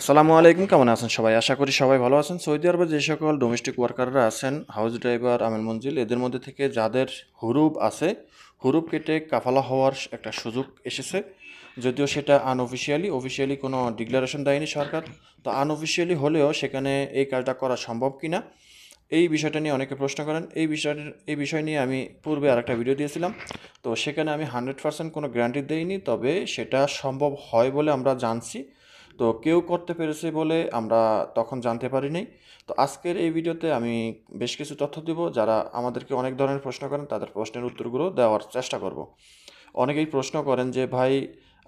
আসসালামু আলাইকুম, কেমন আছেন সবাই? আশা করি সবাই ভালো আছেন। সৌদি আরবে যে সকল ডোমেস্টিক ওয়ার্কাররা আছেন হাউস ড্রাইভার আমিল মঞ্জিল, এদের মধ্যে থেকে যাদের হুরুপ আছে, হুরুপ কেটে কাফালা হওয়ার একটা সুযোগ এসেছে। যদিও সেটা আনঅফিসিয়ালি অফিসিয়ালি কোনো ডিক্লারেশন দেয়নি সরকার, তো আনঅফিসিয়ালি হলেও সেখানে এই কাজটা করা সম্ভব কি না এই বিষয়টা নিয়ে অনেকে প্রশ্ন করেন। এই বিষয়টা এই বিষয় নিয়ে আমি পূর্বে আরেকটা ভিডিও দিয়েছিলাম, তো সেখানে আমি হান্ড্রেড পার্সেন্ট কোনো গ্যারান্টি দেইনি, তবে সেটা সম্ভব হয় বলে আমরা জানছি। তো কেউ করতে পেরেছে বলে আমরা তখন জানতে পারিনি। তো আজকের এই ভিডিওতে আমি বেশ কিছু তথ্য দিব যারা আমাদেরকে অনেক ধরনের প্রশ্ন করেন, তাদের প্রশ্নের উত্তরগুলো দেওয়ার চেষ্টা করব। অনেকেই প্রশ্ন করেন যে, ভাই,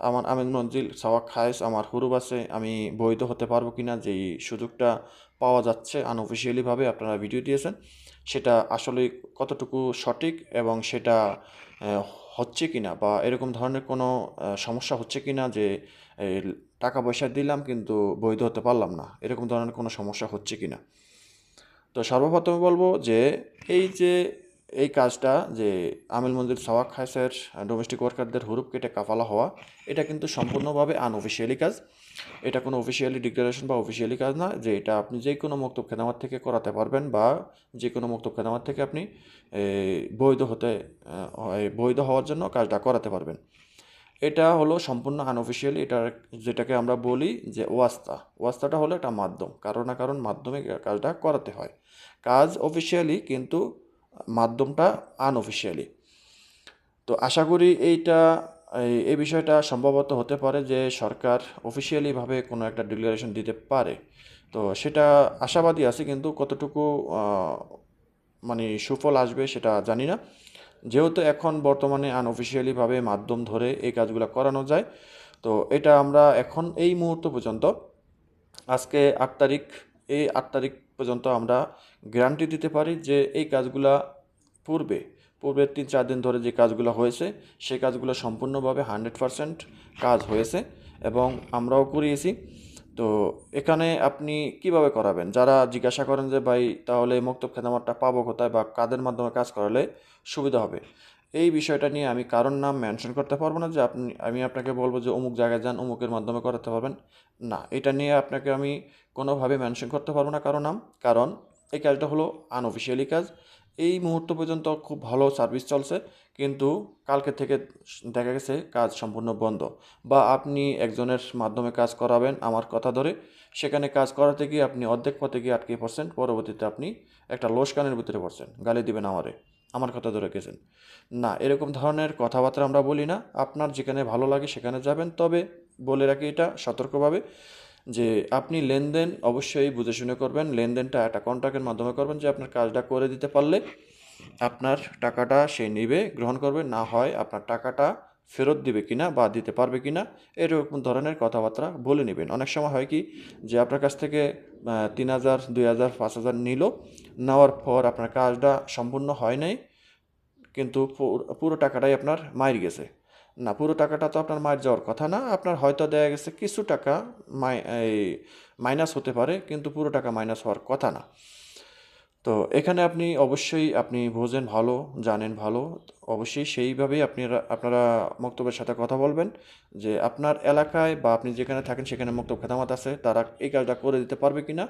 আমার আমিন মঞ্জিল, সাওয়াক খায়েস, আমার হুরুব আছে, আমি বৈধ হতে পারব কি না যে এই সুযোগটা পাওয়া যাচ্ছে আনঅফিসিয়ালিভাবে আপনারা ভিডিও দিয়েছেন, সেটা আসলে কতটুকু সঠিক এবং সেটা হচ্ছে কি না বা এরকম ধরনের কোনো সমস্যা হচ্ছে কি না যে টাকা পয়সা দিলাম কিন্তু বৈধ হতে পারলাম না। এরকম ধরনের কোনো সমস্যা হচ্ছে কি না তো সর্বপ্রথমে বলব যে, এই যে, এই কাজটা যে আমিল মন্দির সওয়াক খাইসের ডোমেস্টিক ওয়ার্কারদের হুরুপ কেটে কাফালা হওয়া, এটা কিন্তু সম্পূর্ণভাবে আনঅফিসিয়ালি কাজ। এটা কোনো অফিসিয়ালি ডিক্লারেশন বা অফিসিয়ালি কাজ না যে, এটা আপনি যে কোনো মক্তব খেদামাত থেকে করাতে পারবেন বা যে কোনো মক্তব খেদামাত থেকে আপনি বৈধ হতে বৈধ হওয়ার জন্য কাজটা করাতে পারবেন। এটা হলো সম্পূর্ণ আনঅফিসিয়ালি এটা যেটাকে আমরা বলি যে ওয়াস্তা। ওয়াস্তাটা হলো একটা মাধ্যম কারণ না কারণ মাধ্যমে কাজটা করাতে হয়। কাজ অফিসিয়ালি কিন্তু মাধ্যমটা আনঅফিসিয়ালি তো আশা করি এইটা, এই- এই বিষয়টা সম্ভবত হতে পারে যে সরকার অফিসিয়ালিভাবে কোনো একটা ডিক্লারেশন দিতে পারে। তো সেটা আশাবাদী আছে, কিন্তু কতটুকু মানে সুফল আসবে সেটা জানি না। যেহেতু এখন বর্তমানে আনঅফিসিয়ালিভাবে মাধ্যম ধরে এই কাজগুলো করানো যায়, তো এটা আমরা এখন এই মুহূর্ত পর্যন্ত, আজকে আট তারিখ, এই আট তারিখ পর্যন্ত আমরা গ্যারান্টি দিতে পারি যে এই কাজগুলা পূর্বে পূর্বের তিন চার দিন ধরে যে কাজগুলো হয়েছে, সেই কাজগুলো সম্পূর্ণভাবে হান্ড্রেড পারসেন্ট কাজ হয়েছে এবং আমরাও করিয়েছি। তো এখানে আপনি কীভাবে করাবেন? যারা জিজ্ঞাসা করেন যে, ভাই, তাহলে মক্তব খেদামাতটা পাবো কোথায় বা কাদের মাধ্যমে কাজ করালে সুবিধা হবে? এই বিষয়টা নিয়ে আমি কারোর নাম মেনশন করতে পারব না যে, আপনি, আমি আপনাকে বলব যে, অমুক জায়গায় যান, অমুকের মাধ্যমে করাতে পারবেন। না, এটা নিয়ে আপনাকে আমি কোনোভাবে মেনশন করতে পারব না কারও নাম। কারণ এই কাজটা হলো আনঅফিসিয়ালি কাজ। এই মুহূর্ত পর্যন্ত খুব ভালো সার্ভিস চলছে, কিন্তু কালকে থেকে দেখা গেছে কাজ সম্পূর্ণ বন্ধ। বা আপনি একজনের মাধ্যমে কাজ করাবেন আমার কথা ধরে, সেখানে কাজ করাতে গিয়ে আপনি অর্ধেক পথে গিয়ে আটকে পড়ছেন, পরবর্তীতে আপনি একটা লোসকানের ভিতরে পড়ছেন, গালি দিবেন আমারে, আমার কথা ধরে গেছেন। না, এরকম ধরনের কথাবার্তা আমরা বলি না, আপনার যেখানে ভালো লাগে সেখানে যাবেন, তবে বলে রাখি এটা সতর্কভাবে। যে আপনি লেনদেন অবশ্যই বুঝে শুনে করবেন, লেনদেনটা একটা কন্ট্রাক্টের মাধ্যমে করবেন যে আপনার কাজটা করে দিতে পারলে আপনার টাকাটা সে নেবে, গ্রহণ করবে, না হয় আপনার টাকাটা ফেরত দিবে কিনা বা দিতে পারবে কিনা এরকম ধরনের কথাবার্তা বলে নেবেন। অনেক সময় হয় কি যে আপনার কাছ থেকে তিন হাজার, দুই হাজার, পাঁচ হাজার নিল, নেওয়ার পর আপনার কাজটা সম্পূর্ণ হয় নাই, কিন্তু পুরো- টাকাটাই আপনার মায়ের গেছে। না, পুরো টাকাটা তো আপনার মায়ের যাওয়ার কথা না। আপনার হয়তো দেয়া গেছে কিছু টাকা এই মাইনাস হতে পারে, কিন্তু পুরো টাকা মাইনাস হওয়ার কথা না। তো এখানে আপনি অবশ্যই, আপনি বোঝেন ভালো, জানেন ভালো, অবশ্যই সেইভাবেই আপনি আপনারা মক্তবের সাথে কথা বলবেন যে আপনার এলাকায় বা আপনি যেখানে থাকেন সেখানে মক্তব খেদামাত আছে, তারা এই কাজটা করে দিতে পারবে কি না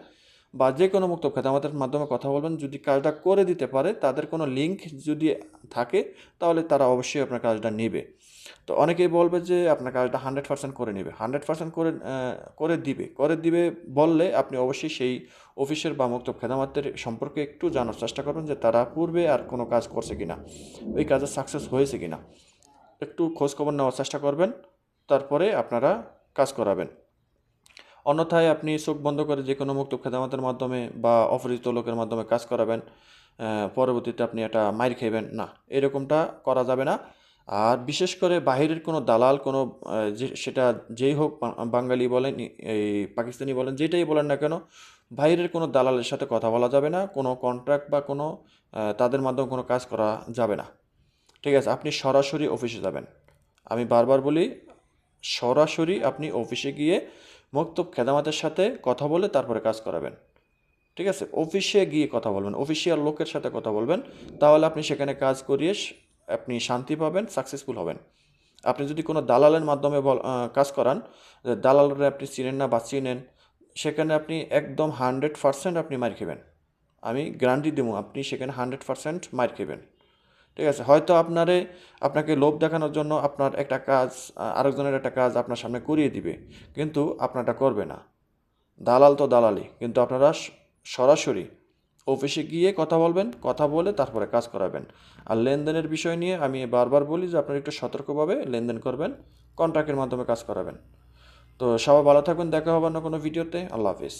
বা যে কোনো মক্তব খেদামাতের মাধ্যমে কথা বলবেন, যদি কাজটা করে দিতে পারে, তাদের কোনো লিঙ্ক যদি থাকে, তাহলে তারা অবশ্যই আপনার কাজটা নেবে। তো অনেকেই বলবে যে আপনার কাজটা হান্ড্রেড পার্সেন্ট করে নেবে। হান্ড্রেড পার্সেন্ট করে করে দিবে। করে দিবে বললে আপনি অবশ্যই সেই অফিসের বা মক্তব খেদামাতের সম্পর্কে একটু জানার চেষ্টা করবেন যে তারা পূর্বে আর কোনো কাজ করছে কিনা, ওই কাজে সাকসেস হয়েছে কি না একটু খোঁজখবর নেওয়ার চেষ্টা করবেন, তারপরে আপনারা কাজ করাবেন। অন্যথায় আপনি চোখ বন্ধ করে যে কোনো মুক্ত খেদামাতের মাধ্যমে বা অপরিচিত লোকের মাধ্যমে কাজ করাবেন পরবর্তীতে আপনি এটা মাইর খাইবেন না। এরকমটা করা যাবে না। আর বিশেষ করে বাহিরের কোনো দালাল, কোনো সেটা যেই হোক বাঙালি বলেন এই পাকিস্তানি বলেন, যেটাই বলেন না কেন বাইরের কোনো দালালের সাথে কথা বলা যাবে না, কোনো কন্ট্রাক্ট বা কোনো তাদের মাধ্যমে কোনো কাজ করা যাবে না। ঠিক আছে, আপনি সরাসরি অফিসে যাবেন। আমি বারবার বলি, সরাসরি আপনি অফিসে গিয়ে মক্তব খেদামাতের সাথে কথা বলে তারপরে কাজ করাবেন। ঠিক আছে? অফিসে গিয়ে কথা বলবেন। অফিসিয়াল লোকের সাথে কথা বলবেন। তাহলে আপনি সেখানে কাজ করিয়ে আপনি শান্তি পাবেন সাকসেসফুল হবেন। আপনি যদি কোনো দালালের মাধ্যমে কাজ করান দালালরা আপনি চিনেন না বা চিনেন, সেখানে আপনি একদম হান্ড্রেড পারসেন্ট আপনি মার খেবেন। আমি গ্যারান্টি দেবো আপনি সেখানে হান্ড্রেড পারসেন্ট মার খাবেন। ঠিক আছে? হয়তো আপনারে, আপনাকে লোভ দেখানোর জন্য আপনার একটা কাজ আরেকজনের একটা কাজ আপনার সামনে করিয়ে দিবে, কিন্তু আপনারটা করবে না। দালাল তো দালালি, কিন্তু আপনারা সরাসরি অফিসে গিয়ে কথা বলবেন, কথা বলে তারপরে কাজ করাবেন। আর লেনদেনের বিষয় নিয়ে আমি বারবার বলি যে আপনারা একটু সতর্কভাবে লেনদেন করবেন কন্ট্রাক্টের মাধ্যমে কাজ করাবেন। তো সবাই ভালো থাকবেন, দেখা হবে অন্য কোনো ভিডিওতে, আল্লাহ হাফিজ।